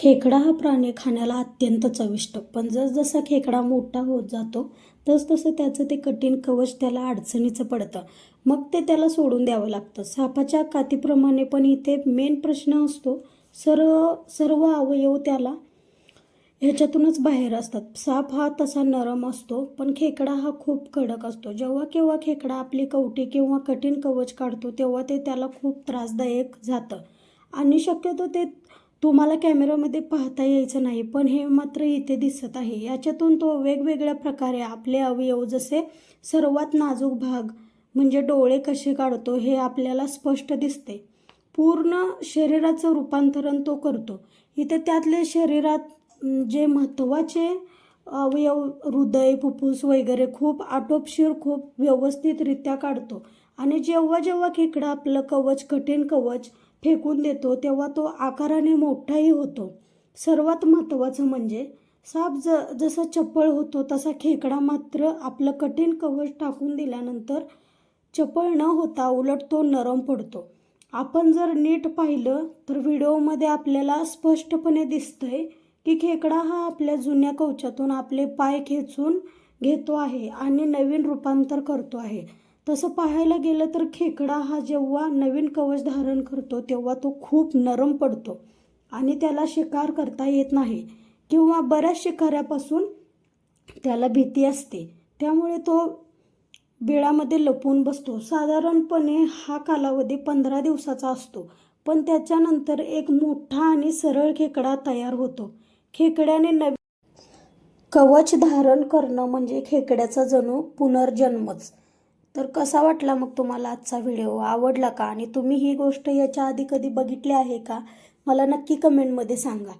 खेकडा हा प्राणी खाण्याला अत्यंत चविष्ट. पण जसजसा खेकडा मोठा होत जातो तसतसं त्याचं ते कठीण कवच त्याला अडचणीचं पडतं. मग ते त्याला सोडून द्यावं लागतं. सापाच्या कातीप्रमाणे पण इथे मेन प्रश्न असतो सर्व सर्व अवयव त्याला ह्याच्यातूनच बाहेर असतात. साप हा तसा नरम असतो पण खेकडा हा खूप कडक असतो. जेव्हा केव्हा खेकडा आपली कवटी किंवा कठीण कवच काढतो तेव्हा ते त्याला खूप त्रासदायक जातं. आणि शक्यतो ते तुम्हाला कॅमेऱ्यामध्ये पाहता यायचं नाही पण हे मात्र इथे दिसत आहे. याच्यातून तो वेगवेगळ्या प्रकारे आपले अवयव जसे सर्वात नाजूक भाग म्हणजे डोळे कसे काढतो हे आपल्याला स्पष्ट दिसते. पूर्ण शरीराचं रूपांतरण तो करतो. इथे त्यातले शरीरात जे महत्त्वाचे अवयव हृदय फुफ्फुस वगैरे खूप आटोपशीर खूप व्यवस्थितरित्या काढतो. आणि जेव्हा जेव्हा खेकडा आपलं कवच कठीण कवच फेकून देतो तेव्हा तो आकाराने मोठाही होतो. सर्वात महत्त्वाचं म्हणजे साप ज जसा चपळ होतो तसा खेकडा मात्र आपलं कठीण कवच टाकून दिल्यानंतर चपळ न होता उलट तो नरम पडतो. आपण जर नीट पाहिलं तर व्हिडिओमध्ये आपल्याला स्पष्टपणे दिसतंय की खेकडा हा आपल्या जुन्या कवचातून आपले पाय खेचून घेतो आहे आणि नवीन रूपांतर करतो आहे. तसं पाहायला गेलं तर खेकडा हा जेव्हा नवीन कवच धारण करतो तेव्हा तो खूप नरम पडतो आणि त्याला शिकार करता येत नाही किंवा बऱ्याच शिकाऱ्यापासून त्याला भीती असते. त्यामुळे तो बिळामध्ये लपून बसतो. साधारणपणे हा कालावधी पंधरा दिवसाचा असतो पण त्याच्यानंतर एक मोठा आणि सरळ खेकडा तयार होतो. खेकड्याने नवीन कवच धारण करणं म्हणजे खेकड्याचा जणू पुनर्जन्मच. तर कसा वाटला मग तुम्हाला आजचा व्हिडिओ? आवडला का? आणि तुम्ही ही गोष्ट याच्या आधी कधी बघितली आहे का? मला नक्की कमेंटमध्ये सांगा.